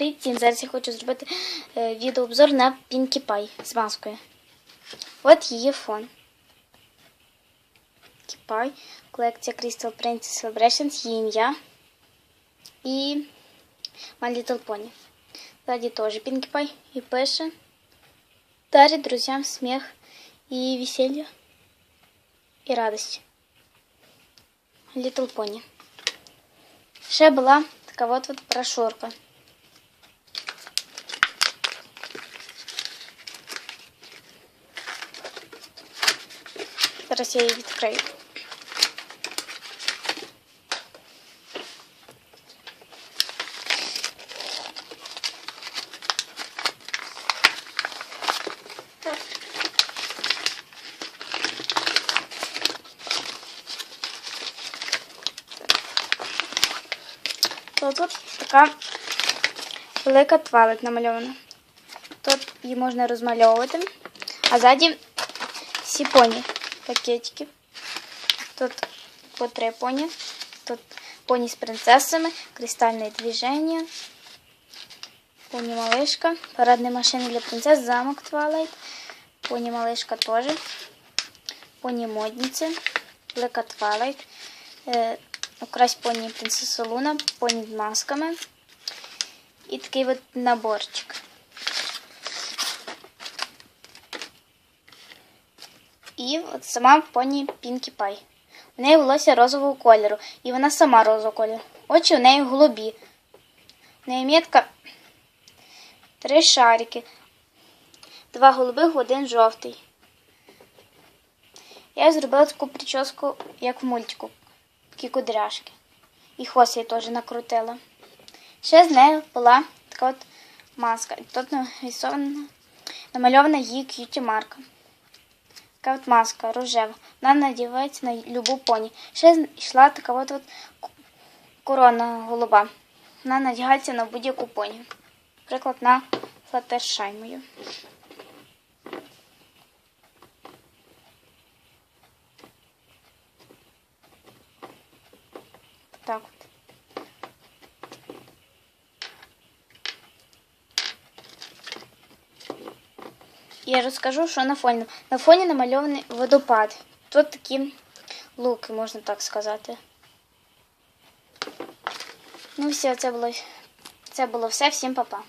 Привіт всім! Зараз я хочу зробити е, відеообзор на Pinkie Pie з маскою. От її фон. Pinkie Pie, колекція Crystal Princess Celebrations, її ім'я. І My Little Pony. Ззаді теж Pinkie Pie і пише дарить друзям сміх і весілля і радість. My Little Pony. Ще була така от, от брошурка. Зараз я її відкрию. Тут така велика твалик намальована. Тут її можна розмальовувати, а ззаді всі поні пакетики. Тут по три поні. Тут поні з принцесами, кристальне движення, поні малишка, парадні машини для принцес, замок Твайлайт, поні малишка теж, поні модниці, велика Твайлайт, е, укрась поні принцеса Луна, поні з масками. І такий от наборчик. І от сама поні Пінкі Пай. У неї волосся розового кольору, і вона сама розового кольору. Очі у неї голубі. У неї метка три шарики. Два голубих, один жовтий. Я зробила таку прическу, як в мультику. Такі кудряшки. І хвост я теж накрутила. Ще з нею була така от маска. І тут намальована її к'юті марка. Така маска рожева. Вона надівається на любу поні. Ще йшла така от, от корона голуба. Вона надягається на будь-яку поні. Наприклад, на Флаттершай мою. Так от. Я розкажу, що на фоні. На фоні намальований водопад. Тут такі луки, можна так сказати. Ну, все, це було, це було все. Всім па-па.